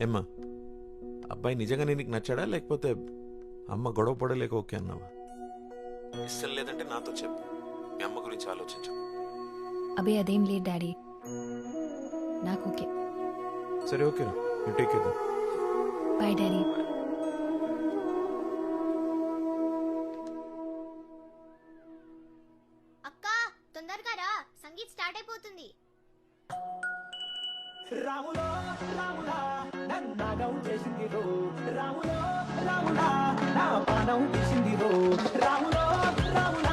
ఏమ్మా అబ్బాయి నిజంగానే నీకు నచ్చాడా లేకపోతే అమ్మ గొడవ పడలేక ఓకే అన్నావా? ఇష్టం లేదంటే నాతో చెప్పు. మీ అమ్మ గురించి ఆలోచించు. అబే అదేం లేదు డాడీ. నాకు ఓకే. సరే okay. You take care bye daddy. అక్క తొందరగా రా. సంగీత్ స్టార్ట్ అయిపోతుంది. రాములో రాములా నన్నగం చేసింది రో. రాములో రాములా నా పానం తీసింది రో. రాములో రాములా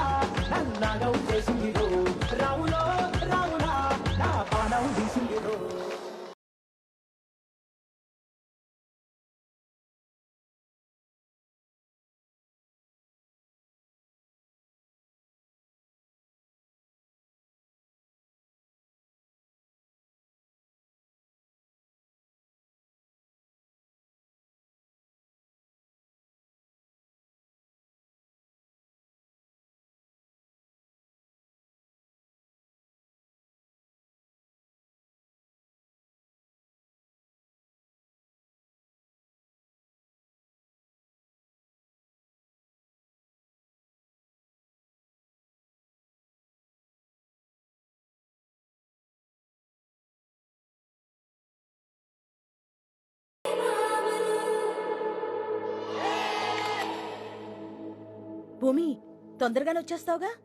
భూమి తొందరగానే వచ్చేస్తావుగా?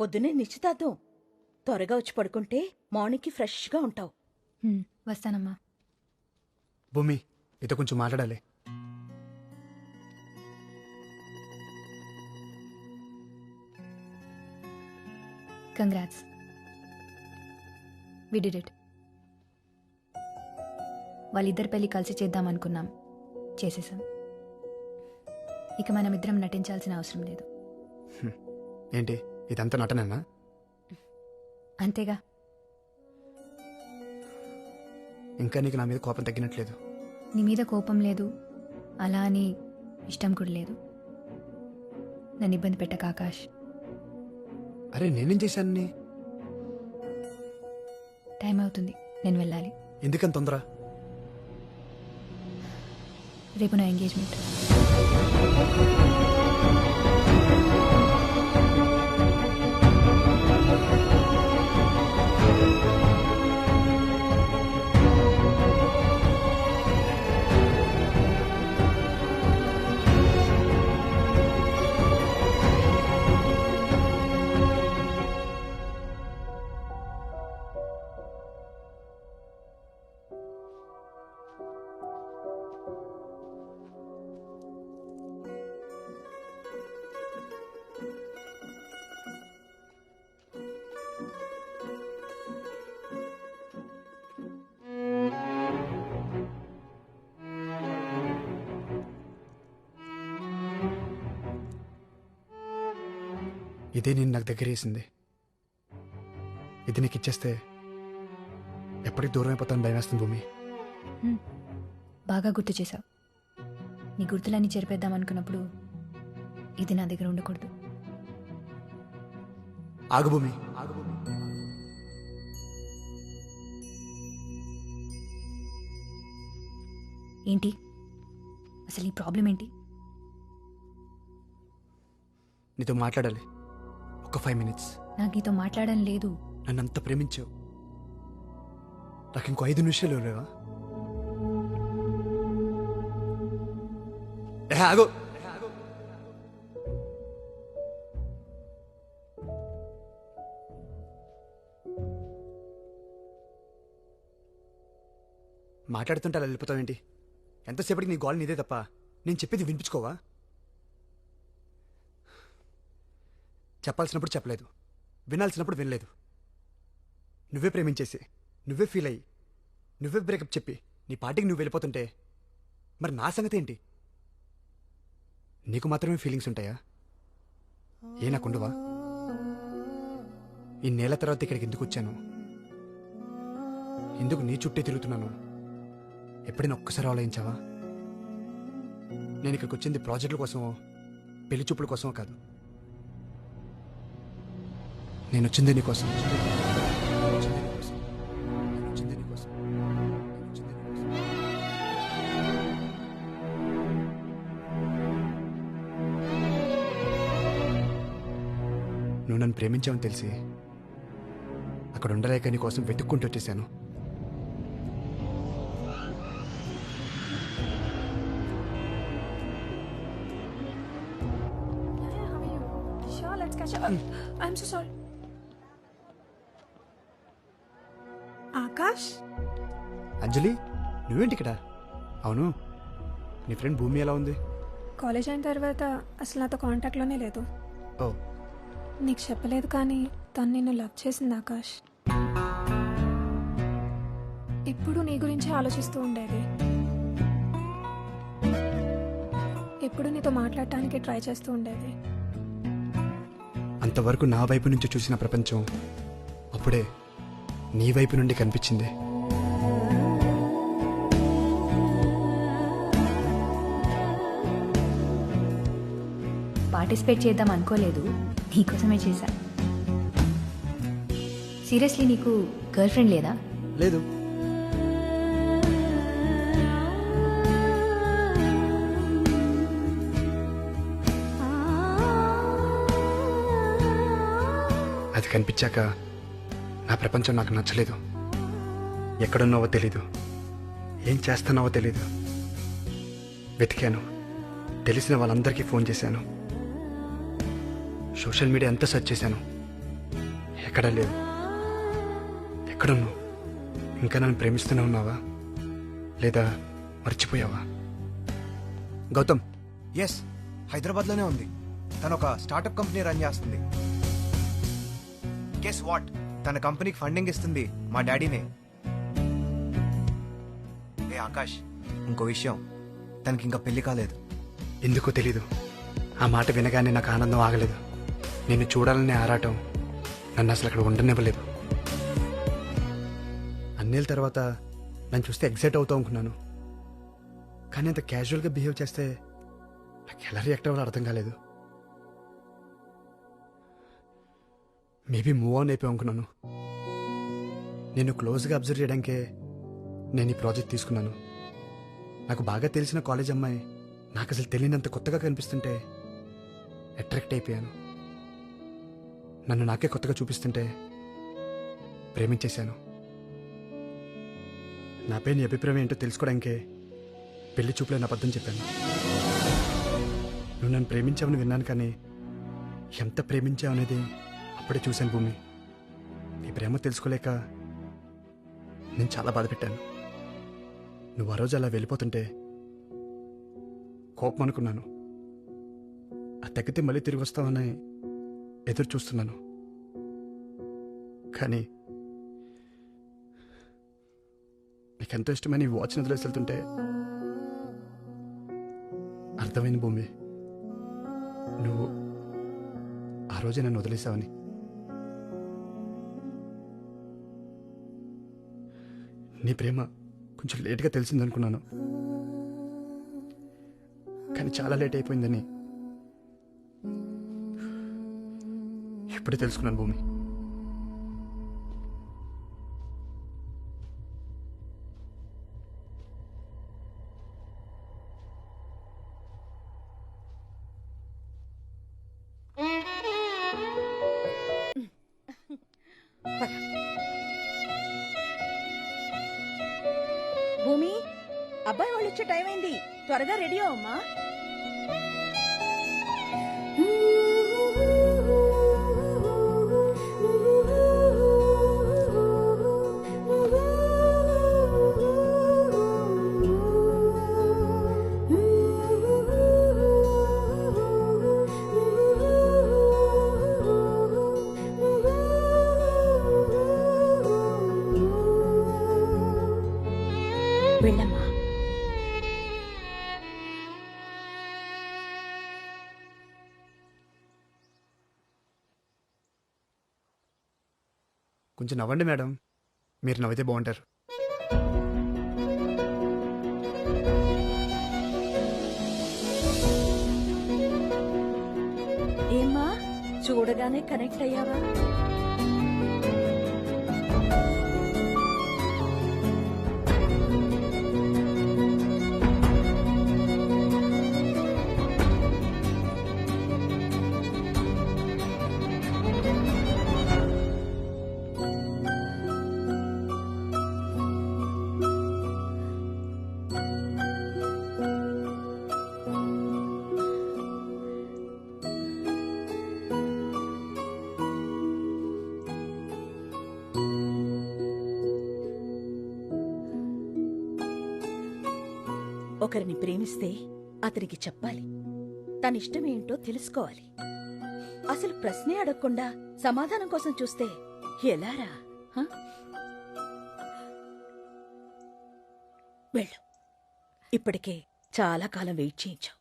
పొద్దున్నే నిశ్చితార్థం. త్వరగా వచ్చి పడుకుంటే మార్నింగ్కి ఫ్రెష్గా ఉంటావు. హ్మ్, వస్తానమ్మా. భూమి నీతో కొంచెం మాట్లాడాలి. కంగ్రాట్స్ వి డిడ్ ఇట్ వాళ్ళిద్దరి పెళ్ళి కలిసి చేద్దాం అనుకున్నాం చేసేసాం. ఇక మనం ఇద్దరం నటించాల్సిన అవసరం లేదు. ఏంటి? ఇదంతా నటనన్నా అంతేగా. ఇంకా నీకు నా మీద కోపం తగ్గినట్లేదు. నీ మీద కోపం లేదు. అలా అని ఇష్టం కూడా లేదు. నన్ను ఇబ్బంది పెట్టక ఆకాష్. అరే నేనేం చేశాను? టైం అవుతుంది. నేను వెళ్ళాలి. ఎందుకని తొందర? రేపు నా ఎంగేజ్మెంట్. Música ఇదే నేను నాకు దగ్గర వేసింది ఇది నీకు ఇచ్చేస్తే ఎప్పటికి దూరం అయిపోతాను భయం వేస్తుంది భూమి. బాగా గుర్తు చేశావు. నీ గుర్తులన్నీ చెరిపేద్దాం అనుకున్నప్పుడు ఇది నా దగ్గర ఉండకూడదు. ఆగు భూమి. ఆగు భూమి ఏంటి? అసలు నీ ప్రాబ్లం ఏంటి? నీతో మాట్లాడాలి. ఒక ఫైవ్ మినిట్స్ నాకు నీతో మాట్లాడడం లేదు. నన్ను అంత ప్రేమించావు. నాకు ఇంకో ఐదు నిమిషాలు లేవా? ఆగు. మాట్లాడుతుంటే అలా వెళ్ళిపోతావేంటి? ఎంతసేపటికి నీ గోల్ నీదే తప్ప? నేను చెప్పేది వినిపించుకోవా? చెప్పాల్సినప్పుడు చెప్పలేదు. వినాల్సినప్పుడు వినలేదు. నువ్వే ప్రేమించేసి నువ్వే ఫీల్ అయ్యి నువ్వే బ్రేకప్ చెప్పి నీ పార్టీకి నువ్వు వెళ్ళిపోతుంటే మరి నా సంగతి ఏంటి? నీకు మాత్రమే ఫీలింగ్స్ ఉంటాయా? ఏ నాకుండవా ఈ తర్వాత ఇక్కడికి ఎందుకు వచ్చాను? ఎందుకు నీ చుట్టే తిరుగుతున్నాను? ఎప్పుడైనా ఒక్కసారి ఆలోచించావా? నేను ఇక్కడికి వచ్చింది ప్రాజెక్టుల కోసమో పెళ్ళి చూపుల కోసమో కాదు. నేను వచ్చింది నీకోసం నువ్వు నన్ను ప్రేమించావని తెలిసి అక్కడ ఉండలేక నీ కోసం వెతుక్కుంటూ వచ్చేసాను. I'm so sorry. ఆకాష్ అంజలి నువ్వేంటి ఇక్కడ అవును నీ ఫ్రెండ్ భూమి ఎలా ఉంది? కాలేజ్ అయిన తర్వాత అసలు నాతో కాంటాక్ట్లోనే లేదు. ఓ. నీకు చెప్పలేదు కానీ తను నిన్ను లవ్ చేసింది ఆకాష్. ఎప్పుడు నీ గురించి ఆలోచిస్తూ ఉండేది. ఎప్పుడు నీతో మాట్లాడటానికి ట్రై చేస్తూ ఉండేది. అంతవరకు నా వైపు నుంచి చూసిన ప్రపంచం అప్పుడే నీ వైపు నుండి కనిపించింది. పార్టిసిపేట్ చేద్దాం అనుకోలేదు. నీకోసమే చేశా. సీరియస్లీ నీకు గర్ల్ ఫ్రెండ్ లేదా? లేదు. అది కనిపించాక నా ప్రపంచం నాకు నచ్చలేదు. ఎక్కడున్నావో తెలీదు. ఏం చేస్తున్నావో తెలీదు. వెతికాను. తెలిసిన వాళ్ళందరికీ ఫోన్ చేశాను. సోషల్ మీడియా అంతా సెర్చ్ చేశాను. ఎక్కడా లేదు. ఎక్కడున్నావు? ఇంకా నన్ను ప్రేమిస్తూనే ఉన్నావా? లేదా మర్చిపోయావా? గౌతమ్ ఎస్ హైదరాబాద్లోనే ఉంది. తను ఒక స్టార్టప్ కంపెనీ రన్ చేస్తుంది. గెస్ వాట్ తన కంపెనీకి ఫండింగ్ ఇస్తుంది మా డాడీనే. ఏ ఆకాష్ ఇంకో విషయం. తనకి ఇంకా పెళ్ళి కాలేదు. ఎందుకో తెలీదు. ఆ మాట వినగానే నాకు ఆనందం ఆగలేదు. నిన్ను చూడాలనే ఆరాటం నన్ను అసలు అక్కడ ఉండనివ్వలేదు. అన్నేళ్ళ తర్వాత నన్ను చూస్తే ఎగ్జైట్ అవుతా అనుకున్నాను కానీ అంత క్యాజువల్గా బిహేవ్ చేస్తే నాకు ఎలా రియాక్ట్ అవ్వాలో అర్థం కాలేదు. మేబీ మూవ్ ఆన్ అయిపోయి అనుకున్నాను నేను క్లోజ్గా అబ్జర్వ్ చేయడానికే నేను ఈ ప్రాజెక్ట్ తీసుకున్నాను. నాకు బాగా తెలిసిన కాలేజ్ అమ్మాయి నాకు అసలు తెలియనంత కొత్తగా కనిపిస్తుంటే అట్రాక్ట్ అయిపోయాను. నన్ను నాకే కొత్తగా చూపిస్తుంటే ప్రేమించేశాను. నాపై నీ అభిప్రాయం ఏంటో తెలుసుకోవడానికే పెళ్ళి చూపులో నా అబద్ధం చెప్పాను. నువ్వు నన్ను ప్రేమించావని విన్నాను కానీ ఎంత ప్రేమించావు అనేది అప్పుడే చూశాను భూమి. నీ ప్రేమ తెలుసుకోలేక నేను చాలా బాధపెట్టాను. నువ్వు ఆ రోజు అలా వెళ్ళిపోతుంటే కోపం అనుకున్నాను. ఆ తగ్గితే మళ్ళీ తిరిగి వస్తామని ఎదురు చూస్తున్నాను. కానీ నీకెంతో ఇష్టమైన ఈ వాచ్ని వదిలేసి వెళ్తుంటే అర్థమైంది భూమి. నువ్వు ఆ రోజే నన్ను వదిలేసావని. నీ ప్రేమ కొంచెం లేట్గా తెలిసిందనుకున్నాను. కానీ చాలా లేట్ అయిపోయిందని ఇప్పుడే తెలుసుకున్నాను భూమి. భూమి వచ్చే టైం అయింది. త్వరగా రెడీ అవమ్మా వెళ్ళమ్మా. కొంచెం నవ్వండి మేడం. మీరు నవ్వితే బాగుంటారు. ఏమ్మా చూడగానే కనెక్ట్ అయ్యావా? ఒకరిని ప్రేమిస్తే అతనికి చెప్పాలి. తనిష్టమేంటో తెలుసుకోవాలి. అసలు ప్రశ్నే అడగకుండా సమాధానం కోసం చూస్తే ఎలారా వెళ్ళు. ఇప్పటికే చాలా కాలం వెయిట్ చేయించావు.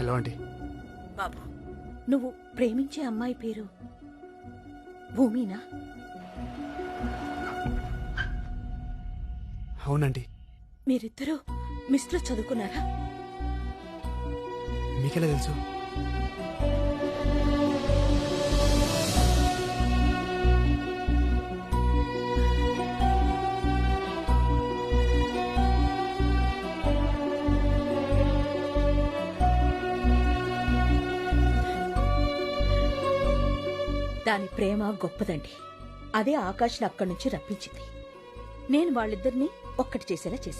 హలో ఆంటీ బాబు నువ్వు ప్రేమించే అమ్మాయి పేరు భూమినా? అవునండి. మీరిద్దరూ మిస్లో చదువుకున్నారా? మీకెలా తెలుసు? దాని ప్రేమ గొప్పదండి. అదే ఆకాష్ని అక్కడి నుంచి రప్పించింది. నేను వాళ్ళిద్దరినీ ఒక్కటి చేసేలా చేశాను.